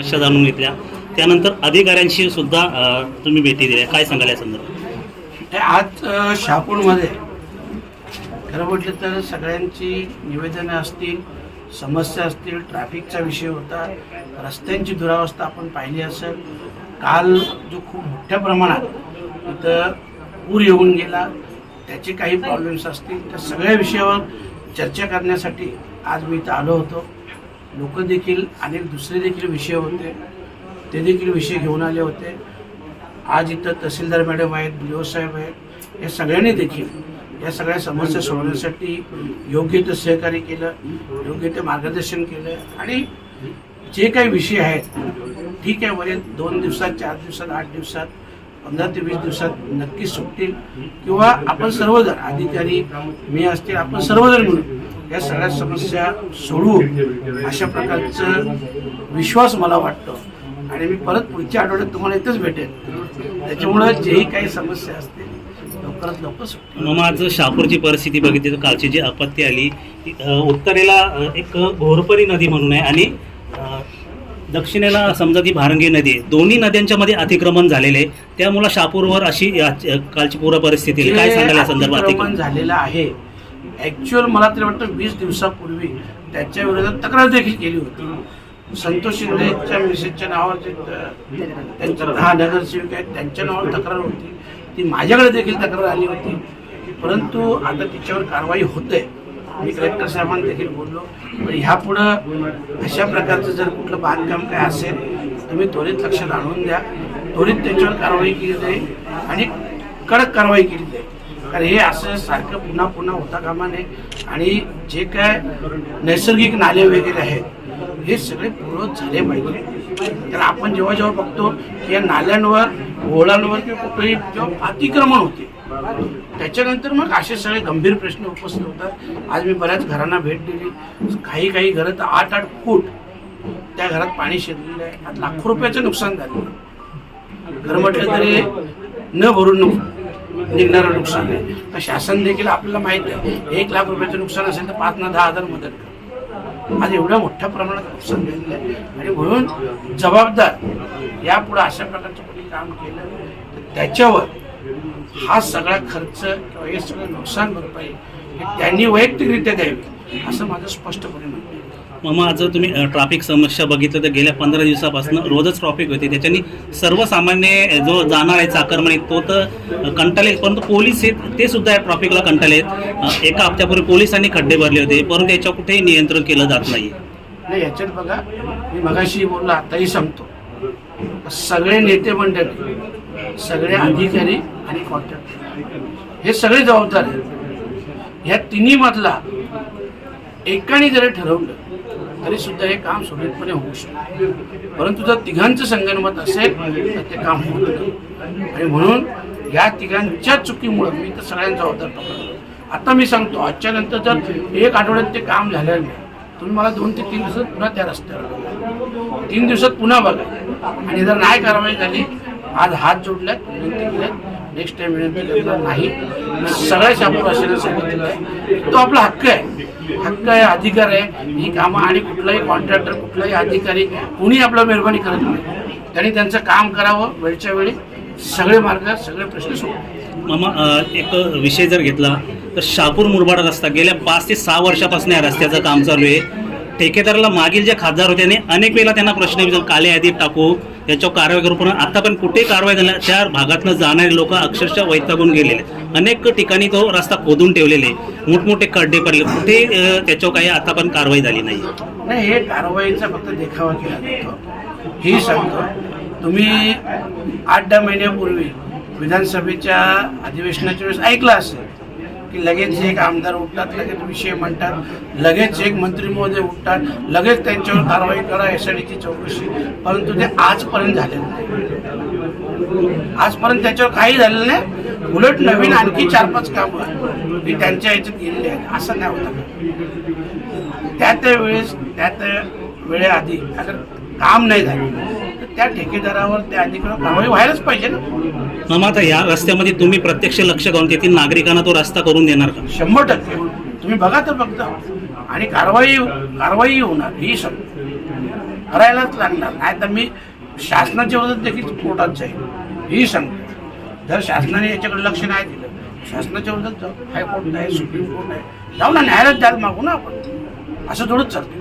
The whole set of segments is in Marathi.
समस्या जाणून घेतल्या. त्यानंतर अधिकाऱ्यांशी सुद्धा तुम्ही भेटी दिल्या. काय सांगाल या संदर्भात? आज अ, शहापूरमध्ये खरं म्हटलं तर सगळ्यांची निवेदनं असतील समस्या असतील ट्रॅफिकचा विषय होता रस्त्यांची दुरावस्था आपण पाहिली असेल. काल जो खूप मोठ्या प्रमाणात इथं पूर येऊन गेला त्याचे काही प्रॉब्लेम्स असतील त्या सगळ्या विषयावर चर्चा करण्यासाठी आज मी इथं आलो होतो. लोक देखील अनेक दुसरे देखील विषय होते. ते देखील विषय घेऊन आले होते. आज इथं तहसीलदार मॅडम आहेत बी साहेब आहेत. या सगळ्यांनी देखील या सगळ्या समस्या सोडवण्यासाठी योग्य ते सहकार्य केलं योग्य ते मार्गदर्शन केलं आणि जे काही विषय आहेत ठीक आहे बरे दोन दिवसात चार दिवसात आठ दिवसात पंधरा ते वीस दिवसात नक्की सुटतील. किंवा आपण सर्वजण अधिकारी मी असतील आपण सर्वजण मिळून या सगळ्या समस्या सोडवू अशा प्रकारचं विश्वास मला वाटतो. आणि मी परत पुढच्या आठवड्यात तुम्हाला इथंच भेटेन. त्याच्यामुळं जेही काही समस्या असतील लवकरात लवकर सुटतील. मग आज शहापूरची परिस्थिती बघितली तर कालची जी आपत्ती आली उत्तरेला एक घोरपरी नदी म्हणून आहे आणि दक्षिणेला समजा ती भारंगी नदी आहे. दोन्ही नद्यांच्या मध्ये अतिक्रमण झालेले आहे. त्यामुळे शहापूरवर अशी कालची पूर परिस्थिती. काय सांगाल या संदर्भात? अतिक्रमण झालेलं आहे. ॲक्च्युअल मला तरी वाटतं वीस दिवसापूर्वी त्याच्या विरोधात तक्रार देखील केली होती. संतोष शिंदेच्या मिसेसच्या नावावर जे त्यांच्या दहा नगरसेवक आहेत त्यांच्या नावावर तक्रार होती. ती माझ्याकडे देखील तक्रार आली होती. परंतु आता तिच्यावर कारवाई होते मी कलेक्टर साहेबांना देखील बोललो. पण ह्यापुढं अशा प्रकारचं जर कुठलं बांधकाम काय असेल तुम्ही त्वरित लक्षात आणून द्या. त्वरित त्याच्यावर कारवाई केली जाईल आणि कडक कारवाई केली कारण हे असं सारखं पुन्हा पुन्हा होता कामा नये. आणि जे काय नैसर्गिक नाले वगैरे आहेत हे सगळे पूर्ण झाले पाहिजे. तर आपण जेव्हा जेव्हा बघतो की या नाल्यांवर ओळांवर किंवा कुठेही जेव्हा अतिक्रमण होते त्याच्यानंतर मग असे सगळे गंभीर प्रश्न उपस्थित होतात. आज मी बऱ्याच घरांना भेट दिली. काही काही घरं तर आठ आठ फूट त्या घरात पाणी शिरलेलं आहे. लाखो रुपयाचं नुकसान झालं घर म्हटलं तरी न भरून नुकसान निघणारं नुकसान आहे. तर शासन देखील आपल्याला माहीत आहे. एक लाख रुपयाचं नुकसान असेल तर पाच ना दहा हजार मदत करतं आज एवढ्या मोठ्या प्रमाणात नुकसान झालेलं आहे. आणि म्हणून जबाबदार यापुढे अशा प्रकारचं कोणी काम केलं तर त्याच्यावर हा सगळा खर्च किंवा हे सगळं नुकसान भरपाई हे त्यांनी वैयक्तिकरित्या द्यावी असं माझं स्पष्टपणे म्हणतं मग आज तुम्ही अ, ट्रॅफिक समस्या बघितलं तर गेल्या पंधरा दिवसापासून रोजच ट्रॉफिक होते. त्याच्याने सर्वसामान्य जो जाणार आहे चाकरमानी तो तर अ, कंटाळेल. परंतु पोलीस आहेत ते सुद्धा या ट्रॉफिकला कंटाळेत आहेत. एका हप्त्यापूर्वी पोलिसांनी खड्डे भरले होते परंतु याच्या कुठेही नियंत्रण केलं जात नाही नाही याच्यात बघा मी मगाशी बोललो आताही सांगतो सगळे नेते मंडळी सगळे अधिकारी आणि कॉन्ट्रॅक्टर हे सगळे जबाबदार आहेत. ह्या तिन्ही मधला एकाने जरी ठरवलं तरी सुद्धा हे काम सुरळीतपणे होऊ शकतं. परंतु जर तिघांचं संगणमत असेल तर ते काम होत नाही. आणि म्हणून या तिघांच्या चुकीमुळं मी तर सगळ्यांचा जबाबदार पकडतो. आता मी सांगतो आजच्या नंतर जर एक आठवड्यात ते काम झालेलं नाही तुम्ही मला दोन ते तीन दिवसात पुन्हा त्या रस्त्यावर तीन दिवसात पुन्हा बघा. आणि जर नाही कारवाई झाली आज हात जोडल्यात विनंती केल्यात नेक्स्ट टाइम विनंती करणार नाही. सगळ्या शापूर असलेल्या सांगितलेलं आहे. तो आपला हक्क आहे. हक्क आहे अधिकार आहे. ही कामं आणि कुठलाही कॉन्ट्रॅक्टर कुठलाही अधिकारी कुणी आपलं मेहरबानी करत नाही. त्यांनी त्यांचं काम करावं वेळच्या वेळी सगळे मार्ग सगळे प्रश्न सोडवले मामा एक विषय जर घेतला तर शापूर मुरबाड रस्ता गेल्या पाच ते सहा वर्षापासून या रस्त्याचं काम चालू आहे. ठेकेदाराला मागील जे खासदार होते त्यांनी अनेक वेळेला त्यांना प्रश्न विचार काले यादीत टाकू याच्यावर कारवाई करू पण आता पण कुठे कारवाई झाल्या त्या भागातनं जाणारे लोक अक्षरशः वैतागून गेलेले अनेक ठिकाणी तो रस्ता खोदून ठेवलेले मोठमोठे खड्डे पडले. कुठे त्याच्यावर काही आता पण कारवाई झाली नाही नाही हे कारवाईचा फक्त देखावा केला जातो. ही सांगतो तुम्ही आठ दहा महिन्यापूर्वी विधानसभेच्या अधिवेशनाच्या वेळेस ऐकलं असेल की लगेच एक आमदार उठतात लगेच विषय म्हणतात लगेच एक मंत्री महोदय उठतात लगेच त्यांच्यावर कारवाई करा एस ची चौकशी. परंतु ते आजपर्यंत झाले नाही. आजपर्यंत त्याच्यावर काही झालेलं नाही. उलट नवीन आणखी चार पाच कामं ती त्यांच्या याच्यात गेलेली आहेत. असं नाही होतं त्या त्या वेळेस त्या त्या वेळेआधी अगर काम नाही झालं त्या ठेकेदारावर त्या अधिकाऱ्यावर कारवाई व्हायलाच पाहिजे ना. मामा आता या रस्त्यामध्ये तुम्ही प्रत्यक्ष लक्ष घालून तेथील नागरिकांना तो रस्ता करून देणार का? शंभर टक्के. तुम्ही बघा तर फक्त. आणि कारवाई कारवाई होणार ही सग करायलाच लागणार. नाही तर मी शासनाच्या विरोधात देखील कोर्टात जाईल ही सांगतो. जर शासनाने याच्याकडे लक्ष नाही दिलं शासनाच्या विरोधात जाऊ हायकोर्ट आहे सुप्रीम कोर्ट आहे जाऊ ना न्यायालयात द्यायला मागू ना आपण. असं थोडंच चालतं.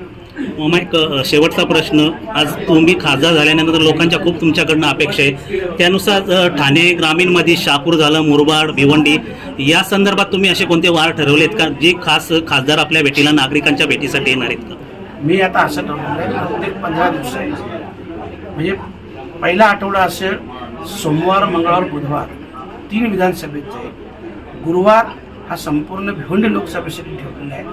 मग एक शेवटचा प्रश्न आज तुम्ही खासदार झाल्यानंतर लोकांच्या खूप तुमच्याकडनं अपेक्षा आहे. त्यानुसार ठाणे ग्रामीणमध्ये शहापूर झालं मुरबाड भिवंडी या संदर्भात तुम्ही असे कोणते वार ठरवलेत का? जे खास खासदार आपल्या भेटीला नागरिकांच्या भेटीसाठी येणार आहेत का? मी आता असं ठरवलं प्रत्येक पंधरा दिवसांनी. म्हणजे पहिला आठवडा असेल सोमवार मंगळवार बुधवार तीन विधानसभेचे. गुरुवार हा संपूर्ण भिवंडी लोकसभेसाठी ठेवलेला आहे.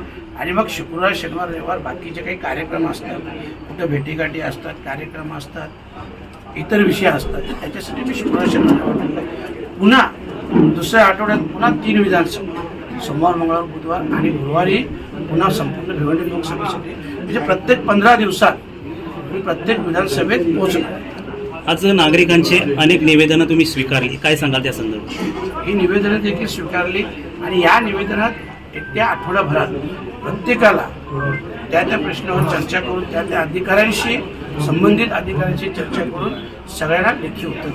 आणि मग शुक्रवार शनिवार रविवार बाकीचे काही कार्यक्रम असतात कुठं भेटीगाठी असतात कार्यक्रम असतात इतर विषय असतात त्याच्यासाठी मी शुक्रवार शनिवार रविवार. पुन्हा दुसऱ्या आठवड्यात पुन्हा तीन विधानसभा सोमवार मंगळवार बुधवार आणि गुरुवारी पुन्हा संपूर्ण भिवंडी लोकसभेसाठी म्हणजे प्रत्येक पंधरा दिवसात मी प्रत्येक विधानसभेत पोहोचणार. आज नागरिकांचे अनेक निवेदनं तुम्ही स्वीकारली काय सांगाल त्या संदर्भात ही निवेदनं देखील स्वीकारली आणि या निवेदनात त्या आठवड्याभरात प्रत्येकाला त्या त्या प्रश्नावर चर्चा करून त्या त्या अधिकाऱ्यांशी संबंधित अधिकाऱ्यांशी चर्चा करून सगळ्यांना लेखी उत्तर